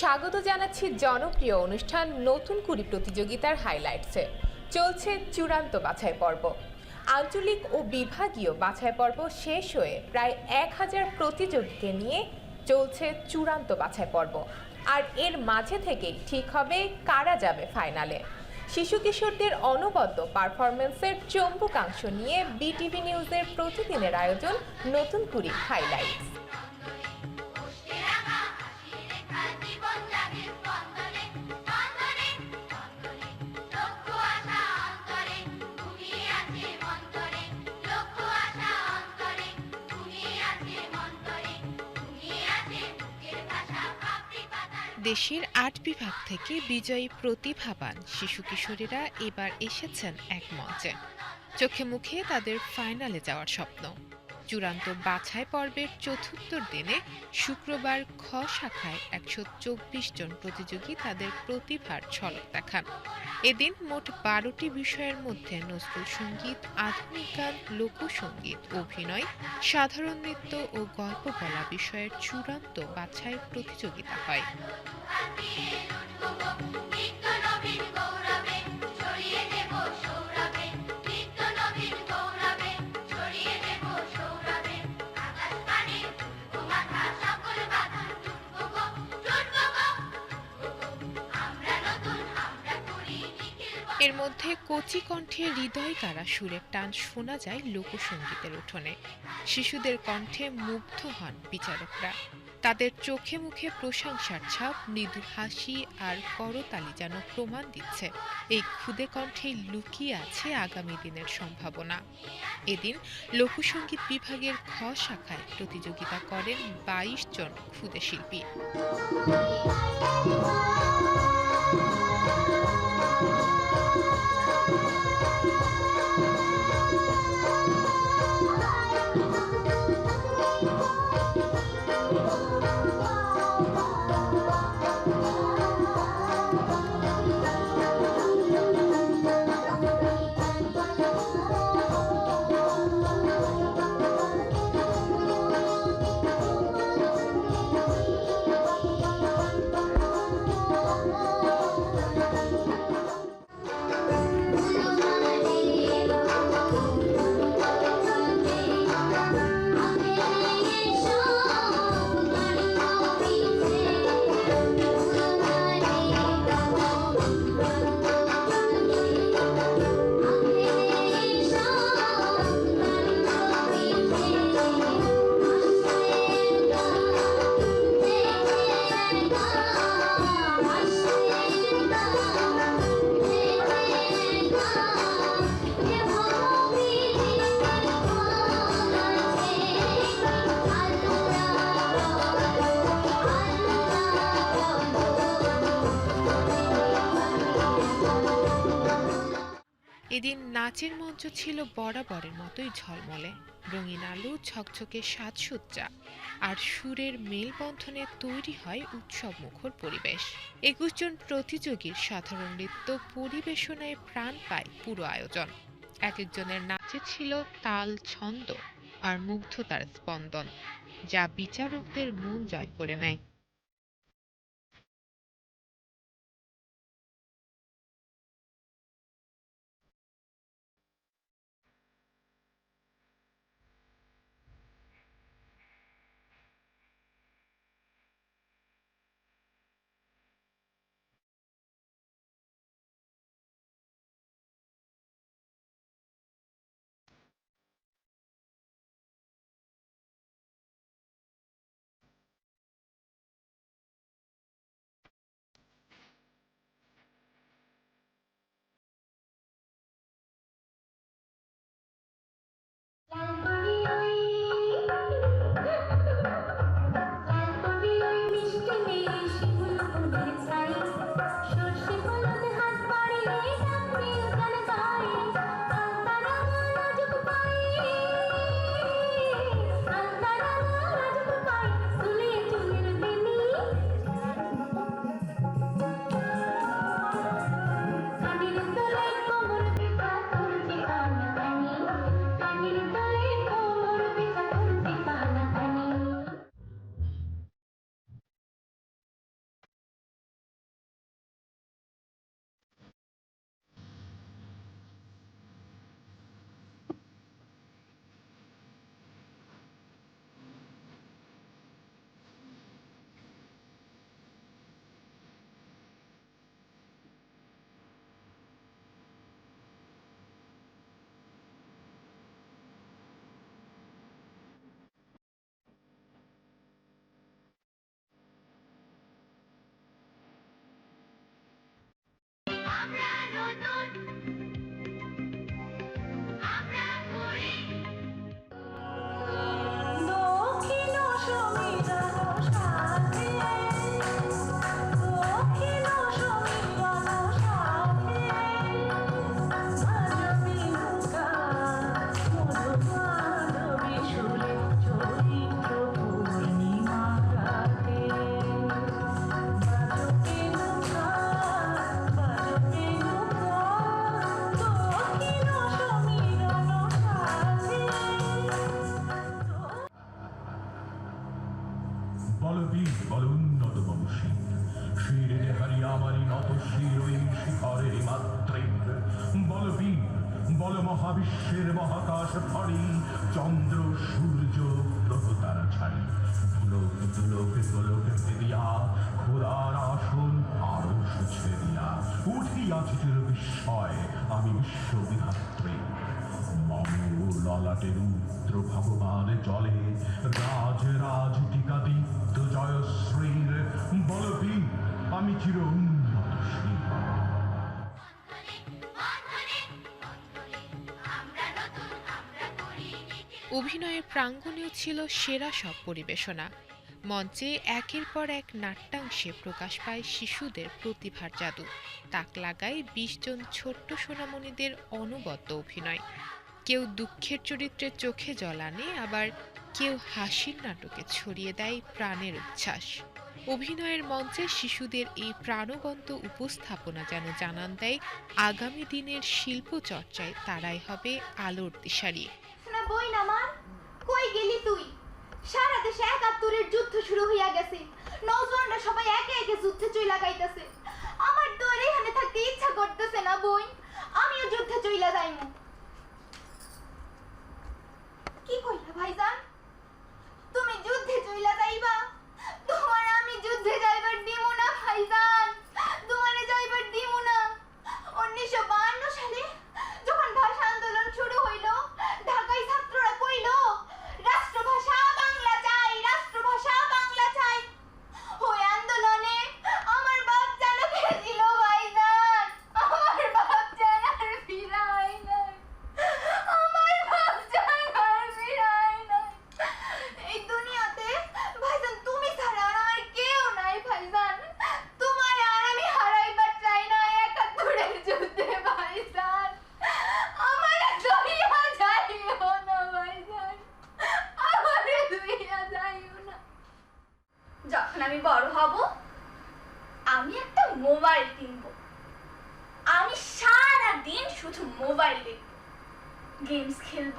স্বাগত জানাচ্ছি জনপ্রিয় অনুষ্ঠান নতুন কুড়ি প্রতিযোগিতার হাইলাইটসে চলছে চূড়ান্ত বাছাই পর্ব। আঞ্চলিক ও বিভাগীয় বাছাই পর্ব শেষ হয়ে প্রায় এক হাজার প্রতিযোগীকে নিয়ে চলছে চূড়ান্ত বাছাই পর্ব। আর এর মাঝে থেকেই ঠিক হবে কারা যাবে ফাইনালে শিশু কিশোরদের অনবদ্য পারফরমেন্সের চম্বুকাংশ নিয়ে বিটিভি নিউজের প্রতিদিনের আয়োজন নতুন কুড়ি হাইলাইটস দেশের আট বিভাগ থেকে বিজয়ী প্রতিভাবান শিশু কিশোরীরা এবার এসেছেন এক মঞ্চে। চোখে মুখে তাদের ফাইনালে যাওয়ার স্বপ্ন। চূড়ান্ত বাছাই পর্বের চতুর্থ দিনে শুক্রবার খ শাখায় একশো চব্বিশ জন প্রতিযোগী তাদের প্রতিভার ঝলক দেখান। এদিন মোট বারোটি বিষয়ের মধ্যে নজরুল সংগীত, আধুনিক গান, লোকসঙ্গীত, অভিনয়, সাধারণ নৃত্য ও গল্প বলা বিষয়ের চূড়ান্ত বাছাই প্রতিযোগিতা হয়। এর মধ্যে কচি কণ্ঠে হৃদয় কারা সুরের টান শোনা যায় লোকসঙ্গীতের উঠোনে। শিশুদের কণ্ঠে মুগ্ধ হন বিচারকরা। তাদের চোখে মুখে প্রশংসার ছাপ, মৃদু হাসি আর করতালি যেন প্রমাণ দিচ্ছে। এই ক্ষুদে কণ্ঠে লুকিয়ে আছে আগামী দিনের সম্ভাবনা। এদিন লোকসঙ্গীত বিভাগের খ শাখায় প্রতিযোগিতা করেন বাইশ জন ক্ষুদে শিল্পী। নাচের মঞ্চ ছিল বরাবরের মতোই ঝলমলে। রঙিন আলো ঝকঝকে সাজসজ্জা আর সুরের মেলবন্ধনে তৈরি হয় উৎসব মুখর পরিবেশ। একুশ জন প্রতিযোগীর সাধারণ নৃত্য পরিবেশনায় প্রাণ পায় পুরো আয়োজন। এক একজনের নাচে ছিল তাল ছন্দ আর মুগ্ধতার স্পন্দন, যা বিচারকদের মন জয় করে নেয়। অভিনয়ের প্রাঙ্গণেও ছিল সেরা সব পরিবেশনা। মঞ্চে একের পর এক নাট্যাংশে প্রকাশ পায় শিশুদের প্রতিভার জাদু। তাক লাগায় বিশ জন ছোট্ট সোনামণিদের অনবদ্য অভিনয়। কেউ দুঃখের চরিত্রে চোখে জল আনে, আবার কেউ হাসির নাটকে ছড়িয়ে দেয় প্রাণের উচ্ছ্বাস। অভিনয়ের মঞ্চে শিশুদের এই প্রাণবন্ত উপস্থাপনা যেন জানান দেয়, আগামী দিনের শিল্প চর্চায় তারাই হবে আলোর দিশারি। বই আমার? কই গেলি তুই? সারা দেশে একাত্তরের যুদ্ধ শুরু হইয়া গেছে। নৌজওয়ানরা সবাই একে একে যুদ্ধে চইলা গাইতেছে। আমার তো আর এখানে থাকতে ইচ্ছা করতেছে না বই আমিও যুদ্ধে চইলা যাইমু। কি কইলা ভাইজান তুমি যুদ্ধে চইলা যাইবা তোমার আমি যুদ্ধে যাইবার দিমু না ভাইজান তোমারে যাইবার দিমু না উনিশশো বাহান্ন সালে যখন ভাষা আন্দোলন শুরু হইল ঢাকায় ছাত্ররা কইল রাষ্ট্রভাষা বাংলা চাই রাষ্ট্রভাষা বাংলা চাই ওই আন্দোলনে আমার বাপ যেন দিল ভাইজান আমার বাপ যেন আর ফিরাই নাই আমার বাপ যেন আর ফিরাই নাই এই দুনিয়াতে ভাইজান তুমি ছাড়া আর আমার কেউ নাই ভাইজান তোমার আর আমি হারাইবার চাই না একাত্তরের যুদ্ধে ভাইজান আমার দইয়া যাইও না ভাইজান আমার দইয়া যাইও না যখন আমি বড় হব আমি একটা মোবাইল কিনবো আমি সারা দিন শুধু মোবাইল দেখব গেমস খেলব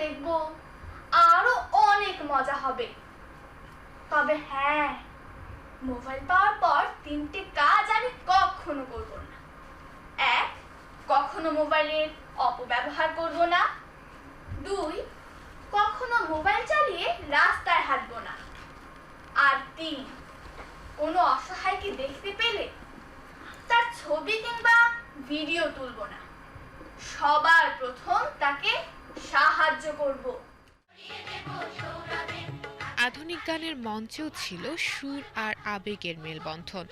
দেখব, আরও অনেক মজা হবে। তবে হ্যাঁ মোবাইল পাওয়ার পর তিনটে কাজ আমি কখনো করব না। এক, কখনো মোবাইলের অপব্যবহার করব না। দুই, কখনো মোবাইল চালিয়ে রাস্তায় হাঁটবো না। আর তিন, কোনো অসহায়কে দেখতে পেলে তার ছবি কিংবা ভিডিও তুলব না। সবার প্রথম তাকে সাহায্য করব। আধুনিক গানের মঞ্চেও ছিল সুর আর আবেগের মেলবন্ধন।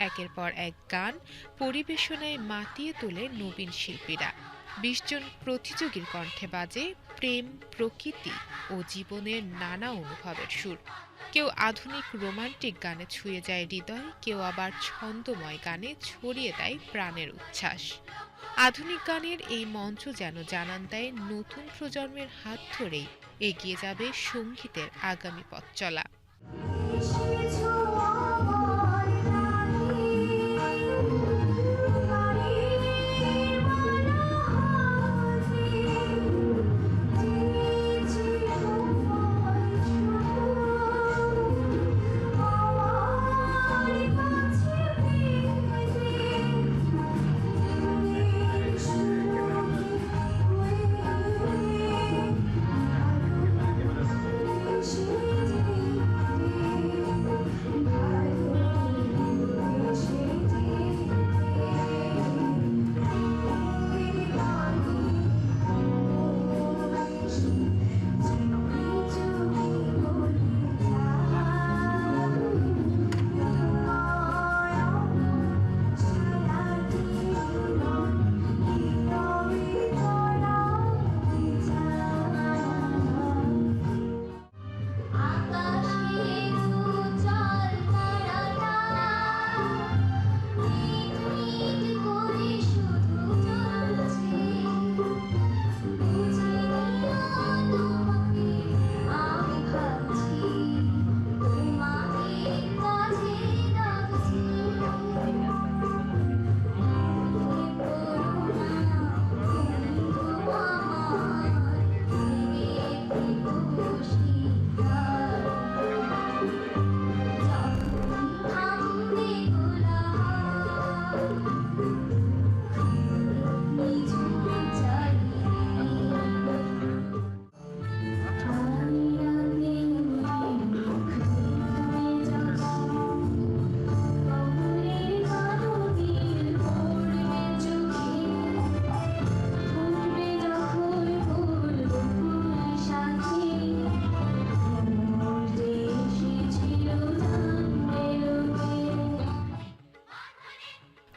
একের পর এক গান পরিবেশনায় মাতিয়ে তোলে নবীন শিল্পীরা। বিশ জন প্রতিযোগীর কণ্ঠে বাজে প্রেম, প্রকৃতি ও জীবনের নানা অনুভবের সুর। কেউ আধুনিক রোমান্টিক গানে ছুঁয়ে যায় হৃদয়, কেউ আবার ছন্দময় গানে ছড়িয়ে দেয় প্রাণের উচ্ছ্বাস। আধুনিক গানের এই মঞ্চ যেন জানান দেয় নতুন প্রজন্মের হাত ধরেই এগিয়ে যাবে সঙ্গীতের আগামী পথ চলা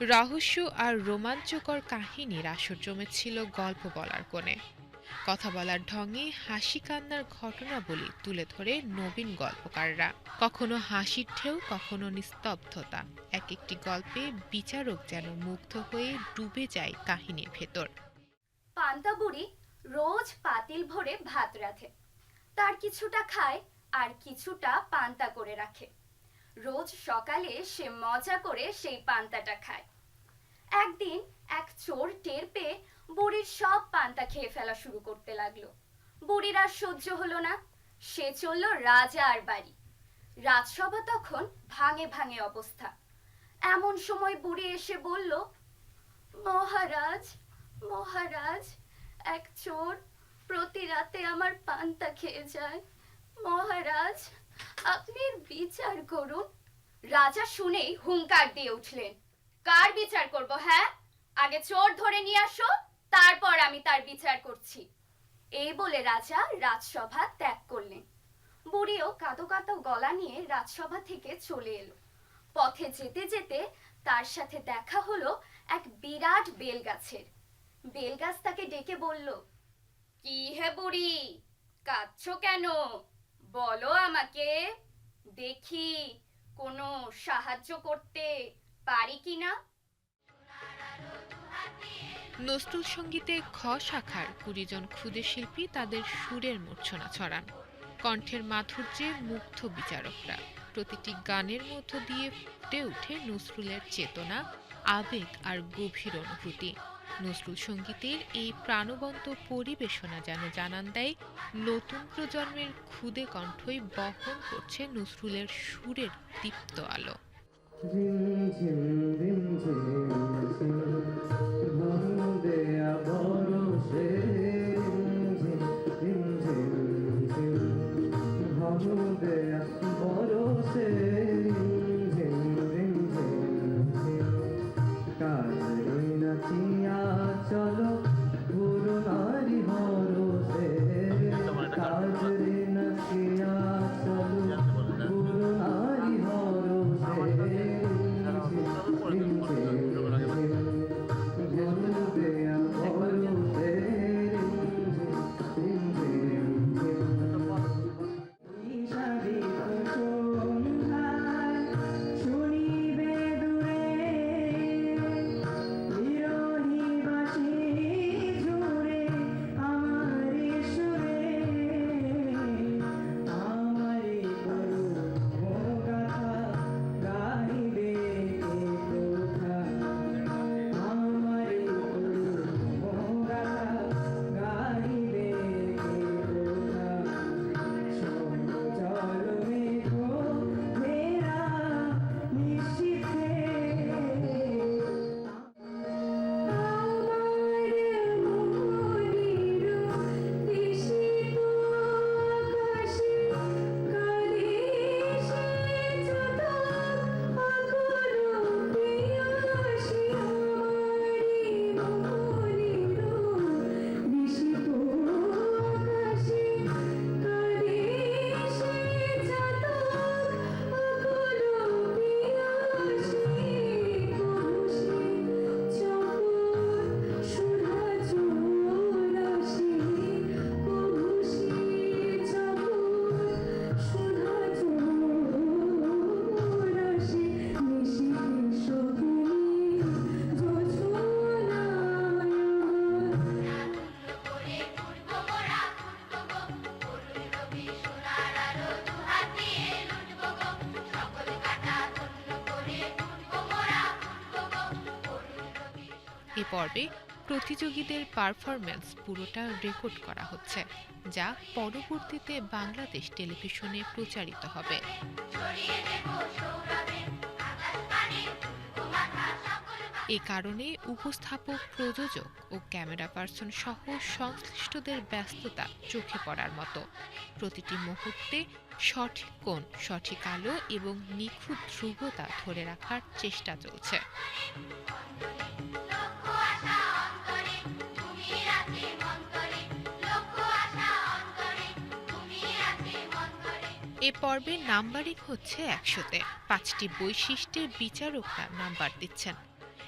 রহস্য আর রোমাঞ্চকর কাহিনীর আসর জমেছিল গল্প বলার কোণে। কথা বলার ঢঙে হাসি কান্নার ঘটনাবলী তুলে ধরে নবীন গল্পকাররা। কখনো হাসির ঢেউ, কখনো নিস্তব্ধতা। এক একটি গল্পে বিচারক যেন মুগ্ধ হয়ে ডুবে যায় কাহিনীর ভেতর। পান্তা বুড়ি রোজ পাতিল ভরে ভাত রাঁধে। তার কিছুটা খায় আর কিছুটা পান্তা করে রাখে। রোজ সকালে সে মজা করে সেই পান্তাটা খায়। একদিন এক চোর টের পেয়ে বুড়ির সব পান্তা খেয়ে ফেলা শুরু করতে লাগল। বুড়ির আর সহ্য হলো না। সে চলল রাজা আর বাড়ি। রাজসভা তখন ভাঙে ভাঙে অবস্থা। এমন সময় বুড়ি এসে বলল, মহারাজ মহারাজ, এক চোর প্রতি রাতে আমার পান্তা খেয়ে যায়। মহারাজ, আপনি বিচার করুন। রাজা শুনেই হুংকার দিয়ে উঠলেন। কার বিচার করব হ্যাঁ? আগে চোর ধরে নিয়ে আসো, তারপর আমি তার বিচার করছি। এই বলে রাজা রাজসভা ত্যাগ করলেন। বুড়িও কাঁদো কাঁদো গলা নিয়ে রাজসভা থেকে চলে এলো। পথে যেতে যেতে তার সাথে দেখা হলো এক বিরাট বেল গাছের বেল গাছ তাকে ডেকে বলল, কি হে বুড়ি, কাঁদছো কেন? বলো আমাকে, দেখি কোনো সাহায্য করতে। পারি কিনা নজরুল সঙ্গীতে খ শাখার কুড়ি জন ক্ষুদে শিল্পী তাদের সুরের মূর্ছনা ছড়ান। কণ্ঠের মাধুর্যে মুগ্ধ বিচারকরা। প্রতিটি গানের মধ্য দিয়ে ফুটে ওঠে নজরুলের চেতনা, আবেগ আর গভীর অনুভূতি। নজরুল সঙ্গীতের এই প্রাণবন্ত পরিবেশনা যেন জানান দেয়, নতুন প্রজন্মের ক্ষুদে কণ্ঠই বহন করছে নজরুলের সুরের দীপ্ত আলো। 静静的接受 পর্বে প্রতিযোগীদের পারফরম্যান্স পুরোটা রেকর্ড করা হচ্ছে, যা পরবর্তীতে বাংলাদেশ টেলিভিশনে প্রচারিত হবে। এ কারণে উপস্থাপক, প্রযোজক ও ক্যামেরা পার্সন সহ সংশ্লিষ্টদের ব্যস্ততা চোখে পড়ার মতো। প্রতিটি মুহূর্তে সঠিক কোণ, সঠিক আলো এবং নিখুঁত ধ্রুবতা ধরে রাখার চেষ্টা চলছে। এ পর্বে নাম্বারিং হচ্ছে একশোতে। পাঁচটি বৈশিষ্ট্যের বিচারকরা নাম্বার দিচ্ছেন।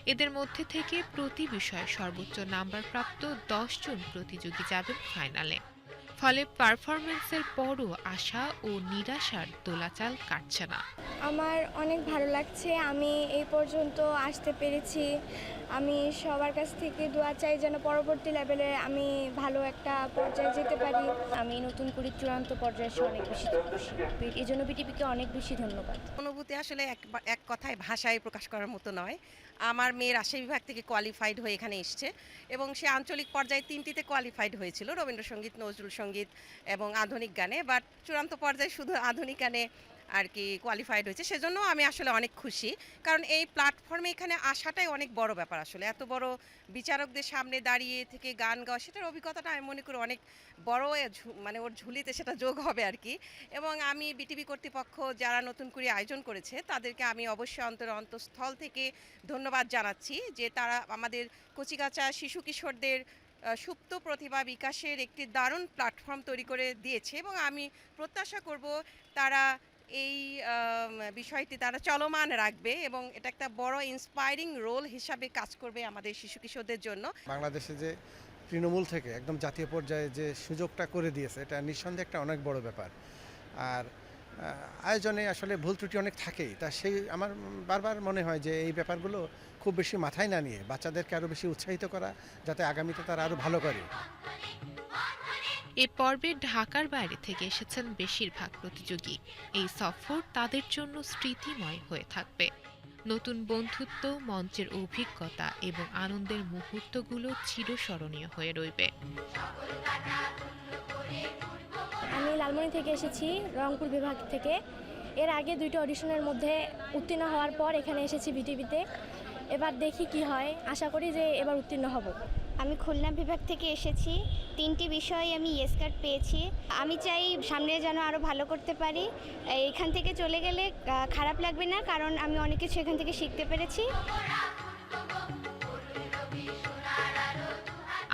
এদের মধ্যে থেকে প্রতি বিষয়ে সর্বোচ্চ নাম্বার প্রাপ্ত জন প্রতিযোগী যাবেন ফাইনালে। ফলে পারফরমেন্সের পরও আশা ও নিরাশার দোলাচাল কাটছে না। আমার অনেক ভালো লাগছে আমি এই পর্যন্ত আসতে পেরেছি। আমি সবার কাছ থেকে দোয়া চাই যেন পরবর্তী লেভেলে আমি ভালো একটা পর্যায়ে যেতে পারি। আমি নতুন করে চূড়ান্ত পর্যায়ে এসে অনেক বেশি খুশি। এই জন্য বিটিপিকে অনেক বেশি ধন্যবাদ। অনুভূতি আসলে এক এক কথায় ভাষায় প্রকাশ করার মতো নয়। আমার মেয়ের রাজশাহী বিভাগ থেকে কোয়ালিফাইড হয়ে এখানে এসছে এবং সে আঞ্চলিক পর্যায়ে তিনটিতে কোয়ালিফাইড হয়েছিল, রবীন্দ্রসঙ্গীত, নজরুল সংগীত এবং আধুনিক গানে। বাট চূড়ান্ত পর্যায়ে শুধু আধুনিক গানে আর কি কোয়ালিফাইড হয়েছে। সেজন্য আমি আসলে অনেক খুশি। কারণ এই প্ল্যাটফর্মে এখানে আসাটাই অনেক বড় ব্যাপার আসলে। এত বড় বিচারকদের সামনে দাঁড়িয়ে থেকে গান গাওয়া, সেটার অভিজ্ঞতাটা আমি মনে করি অনেক বড় মানে ওর ঝুলিতে সেটা যোগ হবে আর কি এবং আমি বিটিভি কর্তৃপক্ষ যারা নতুন করে আয়োজন করেছে, তাদেরকে আমি অবশ্যই অন্তর অন্তঃস্থল থেকে ধন্যবাদ জানাচ্ছি যে তারা আমাদের কচিকাচা শিশু কিশোরদের সুপ্ত প্রতিভা বিকাশের একটি দারুণ প্ল্যাটফর্ম তৈরি করে দিয়েছে। এবং আমি প্রত্যাশা করব তারা এই বিষয়টি তারা চলমান রাখবে এবং এটা একটা বড় ইন্সপায়ারিং রোল হিসাবে কাজ করবে আমাদের শিশু কিশোরদের জন্য। বাংলাদেশে যে তৃণমূল থেকে একদম জাতীয় পর্যায়ে যে সুযোগটা করে দিয়েছে, এটা নিঃসন্দেহে একটা অনেক বড় ব্যাপার। আর আয়োজনে আসলে ভুল ত্রুটি অনেক থাকেই। তা সেই আমার বারবার মনে হয় যে এই ব্যাপারগুলো খুব বেশি মাথায় না নিয়ে বাচ্চাদেরকে আরও বেশি উৎসাহিত করা, যাতে আগামীতে তারা আরও ভালো করে। এ পর্বে ঢাকার বাইরে থেকে এসেছেন বেশিরভাগ প্রতিযোগী। এই সফর তাদের জন্য স্মৃতিময় হয়ে থাকবে। নতুন বন্ধুত্ব মঞ্চের অভিজ্ঞতা এবং আনন্দের মুহূর্তগুলো চিরস্মরণীয় হয়ে রইবে। আমি লালমনি থেকে এসেছি রংপুর বিভাগ থেকে। এর আগে দুইটা অডিশনের মধ্যে উত্তীর্ণ হওয়ার পর এখানে এসেছি বিটিভিতে। এবার দেখি কি হয়। আশা করি যে এবার উত্তীর্ণ হব। আমি খুলনা বিভাগ থেকে এসেছি। তিনটি বিষয়ে আমি ইয়েস কার্ড পেয়েছি। আমি চাই সামনে যেন আরও ভালো করতে পারি। এখান থেকে চলে গেলে খারাপ লাগবে না, কারণ আমি অনেক কিছু এখান থেকে শিখতে পেরেছি।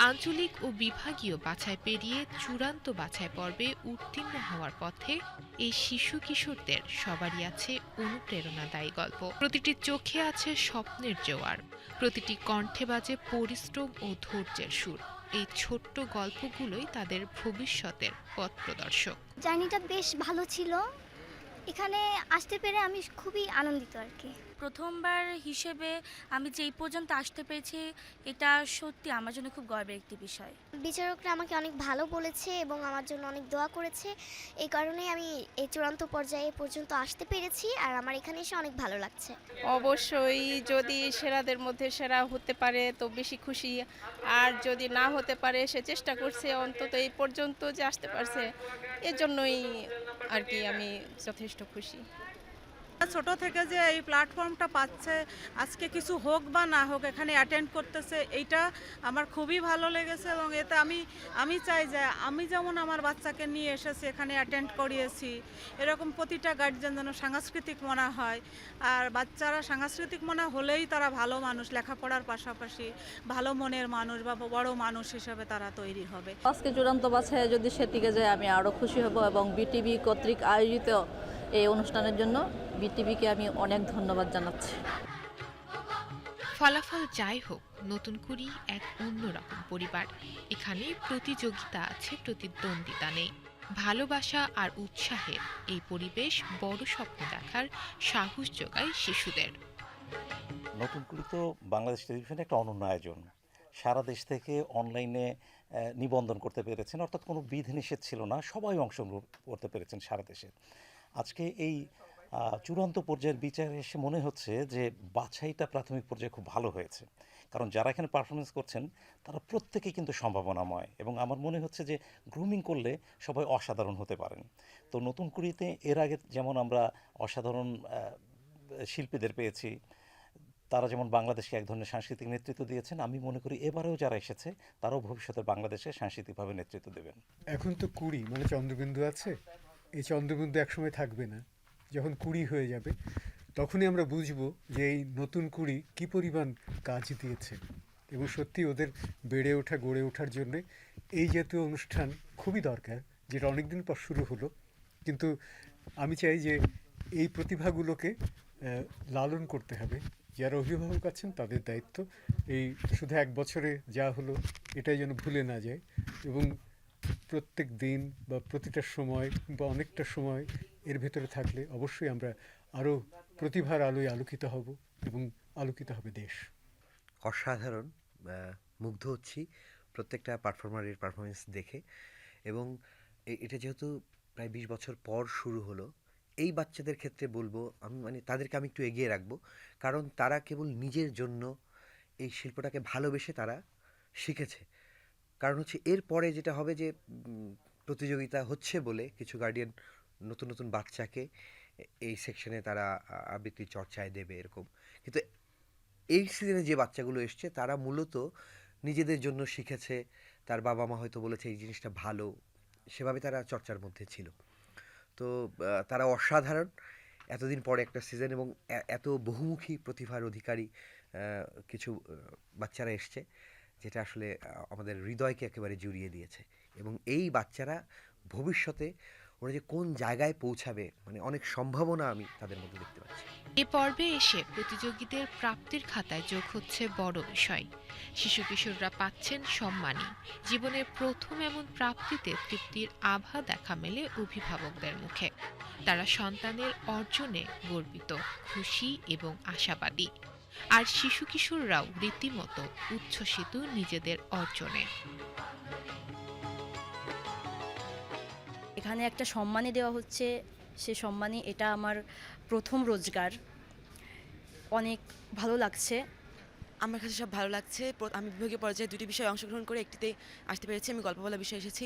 আঞ্চলিক ও বিভাগীয় বাছাই পেরিয়ে চূড়ান্ত বাছাই পর্বে উত্তীর্ণ হওয়ার পথে এই শিশু কিশোরদের সবারই আছে অনুপ্রেরণাদায়ী গল্প। প্রতিটি চোখে আছে স্বপ্নের জোয়ার। প্রতিটি কণ্ঠে বাজে পরিশ্রম ও ধৈর্যের সুর। এই ছোট্ট গল্পগুলোই তাদের ভবিষ্যতের পথ প্রদর্শক। জার্নিটা বেশ ভালো ছিল। এখানে আসতে পেরে আমি খুবই আনন্দিত আর কি। প্রথমবার হিসেবে আমি যেই পর্যন্ত আসতে পেরেছি এটা সত্যি আমার জন্য খুব গর্বের একটি বিষয়। বিচারকরা আমাকে অনেক ভালো বলেছে এবং আমার জন্য অনেক দোয়া করেছে। এই কারণেই আমি এই চূড়ান্ত পর্যায়ে পর্যন্ত আসতে পেরেছি আর আমার এখানে এসে অনেক ভালো লাগছে। অবশ্যই যদি সেরাদের মধ্যে সেরা হতে পারে তো বেশি খুশি। আর যদি না হতে পারে সে চেষ্টা করছে অন্তত এই পর্যন্ত যে আসতে পারছে এর জন্যই আর কি আমি যথেষ্ট খুশি। ছোট থেকে যে এই প্ল্যাটফর্মটা পাচ্ছে, আজকে কিছু হোক বা না হোক এখানে অ্যাটেন্ড করতেছে, এইটা আমার খুবই ভালো লেগেছে এবং এতে আমি আমি চাই যে আমি যেমন আমার বাচ্চাকে নিয়ে এসেছি, এখানে অ্যাটেন্ড করিয়েছি, এরকম প্রতিটা গার্জেন যেন সাংস্কৃতিক মনা হয়। আর বাচ্চারা সাংস্কৃতিক মনা হলেই তারা ভালো মানুষ, লেখাপড়ার পাশাপাশি ভালো মনের মানুষ বা বড় মানুষ হিসেবে তারা তৈরি হবে। আজকে চূড়ান্ত বাছাই যদি সেদিকে যায়, আমি আরও খুশি হব এবং বিটিভি কর্তৃক আয়োজিত এই অনুষ্ঠানের জন্য বিটিভিকে আমি অনেক ধন্যবাদ জানাচ্ছি। ফলাফল যাই হোক নতুন কুড়ি এক অন্যরকম পরিবার। এখানে প্রতিযোগিতা আছে প্রতিদ্বন্দ্বিতা নেই। ভালোবাসা আর উৎসাহের এই পরিবেশ বড় স্বপ্ন দেখার সাহস যোগায় শিশুদের। নতুন কুড়ি তো বাংলাদেশ টেলিভিশনে একটা অনন্য আয়োজন। সারা দেশ থেকে অনলাইনে নিবন্ধন করতে পেরেছেন। অর্থাৎ কোনো বিধিনিষেধ ছিল না সবাই অংশগ্রহণ করতে পেরেছেন সারা দেশে। আজকে এই চূড়ান্ত পর্যায়ের বিচারে এসে মনে হচ্ছে যে বাছাইটা প্রাথমিক পর্যায়ে খুব ভালো হয়েছে। কারণ যারা এখানে পারফরমেন্স করছেন, তারা প্রত্যেকেই কিন্তু সম্ভাবনাময় এবং আমার মনে হচ্ছে যে গ্রুমিং করলে সবাই অসাধারণ হতে পারেন। তো নতুন কুড়িতে এর আগে যেমন আমরা অসাধারণ শিল্পীদের পেয়েছি, তারা যেমন বাংলাদেশকে এক ধরনের সাংস্কৃতিক নেতৃত্ব দিয়েছেন, আমি মনে করি এবারেও যারা এসেছে, তারাও ভবিষ্যতে বাংলাদেশে সাংস্কৃতিকভাবে নেতৃত্ব দেবেন। এখন তো কুড়ি মানে চন্দ্রবিন্দু আছে? এই চন্দ্রবিন্দু একসময় থাকবে না, যখন কুড়ি হয়ে যাবে, তখনই আমরা বুঝব যে এই নতুন কুড়ি কী পরিমাণ কাজ দিয়েছে। এবং সত্যি ওদের বেড়ে ওঠা, গড়ে ওঠার জন্য এই জাতীয় অনুষ্ঠান খুবই দরকার, যেটা অনেক দিন পর শুরু হলো। কিন্তু আমি চাই যে এই প্রতিভাগুলোকে লালন করতে হবে। যারা অভিভাবক আছেন, তাদের দায়িত্ব এই শুধু এক বছরে যা হলো, এটাই যেন ভুলে না যায়। এবং প্রত্যেক দিন বা প্রতিটা সময় বা অনেকটা সময় এর ভেতরে থাকলে অবশ্যই আমরা আরও প্রতিভার আলোয় আলোকিত হব এবং আলোকিত হবে দেশ। অসাধারণ মুগ্ধ হচ্ছি প্রত্যেকটা পারফর্মারের পারফরমেন্স দেখে এবং এটা যেহেতু প্রায় বিশ বছর পর শুরু হলো, এই বাচ্চাদের ক্ষেত্রে বলব আমি মানে তাদেরকে আমি একটু এগিয়ে রাখব। কারণ তারা কেবল নিজের জন্য এই শিল্পটাকে ভালোবেসে তারা শিখেছে। কারণ হচ্ছে এর পরে যেটা হবে যে প্রতিযোগিতা হচ্ছে বলে কিছু গার্ডিয়ান নতুন নতুন বাচ্চাকে এই সেকশনে তারা আবৃত্তি চর্চায় দেবে এরকম। কিন্তু এই সিজনে যে বাচ্চাগুলো এসছে, তারা মূলত নিজেদের জন্য শিখেছে। তার বাবা মা হয়তো বলেছে, এই জিনিসটা ভালো। সেভাবে তারা চর্চার মধ্যে ছিল। তো তারা অসাধারণ। এতদিন পরে একটা সিজন এবং এত বহুমুখী প্রতিভার অধিকারী কিছু বাচ্চারা এসছে। যেটা আসলে আমাদের হৃদয়কে একেবারে জুড়িয়ে দিয়েছে। এবং এই বাচ্চারা ভবিষ্যতে ওরা যে কোন জায়গায় পৌঁছাবে মানে অনেক সম্ভাবনা আমি তাদের মধ্যে দেখতে পাচ্ছি। এ পর্বে এসে প্রতিযোগীদের প্রাপ্তির খাতায় যোগ হচ্ছে বড় বিষয়। শিশু কিশোররা পাচ্ছেন সম্মানী জীবনের প্রথম এমন প্রাপ্তিতে তৃপ্তির আভা দেখা মেলে অভিভাবকদের মুখে। তারা সন্তানের অর্জনে গর্বিত, খুশি এবং আশাবাদী। আর শিশু কিশোররাও রীতিমতো উচ্ছ্বসিত নিজেদের অর্জনে। এখানে একটা সম্মানী দেওয়া হচ্ছে। সে সম্মানী এটা আমার প্রথম রোজগার। অনেক ভালো লাগছে। আমার কাছে সব ভালো লাগছে। আমি বিভাগীয় পর্যায়ে দুটি বিষয়ে অংশগ্রহণ করে একটিতে আসতে পেরেছি। আমি গল্প বলা বিষয়ে এসেছি।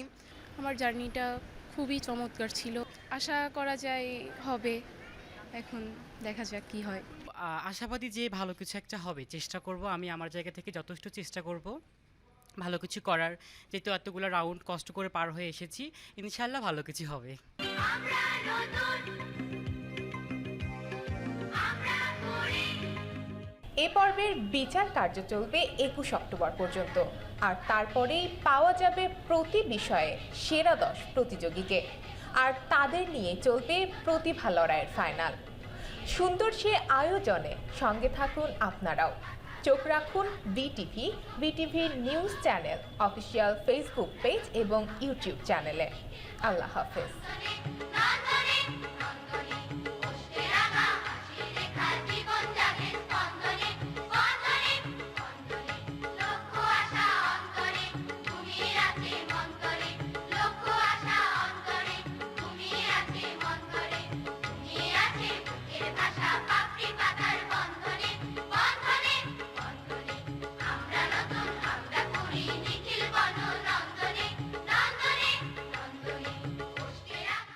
আমার জার্নিটা খুবই চমৎকার ছিল। আশা করা যায় হবে। এখন দেখা যাক কি হয়। আশাবাদী যে ভালো কিছু একটা হবে, চেষ্টা করব। আমি আমার জায়গা থেকে যথেষ্ট চেষ্টা করব। ভালো কিছু করার, যেহেতু এতগুলো রাউন্ড কষ্ট করে পার হয়ে এসেছি ইনশাল্লাহ ভালো কিছু হবে। এ পর্বের বিচার কার্য চলবে একুশ অক্টোবর পর্যন্ত, আর তারপরেই পাওয়া যাবে প্রতি বিষয়ে সেরা দশ প্রতিযোগীকে, আর তাদের নিয়ে চলবে প্রতিভা লড়াইয়ের ফাইনাল সুন্দর সে আয়োজনে সঙ্গে থাকুন আপনারাও। চোখ রাখুন BTV BTV news channel, official Facebook page এবং ইউটিউব চ্যানেলে। আল্লাহ হাফেজ।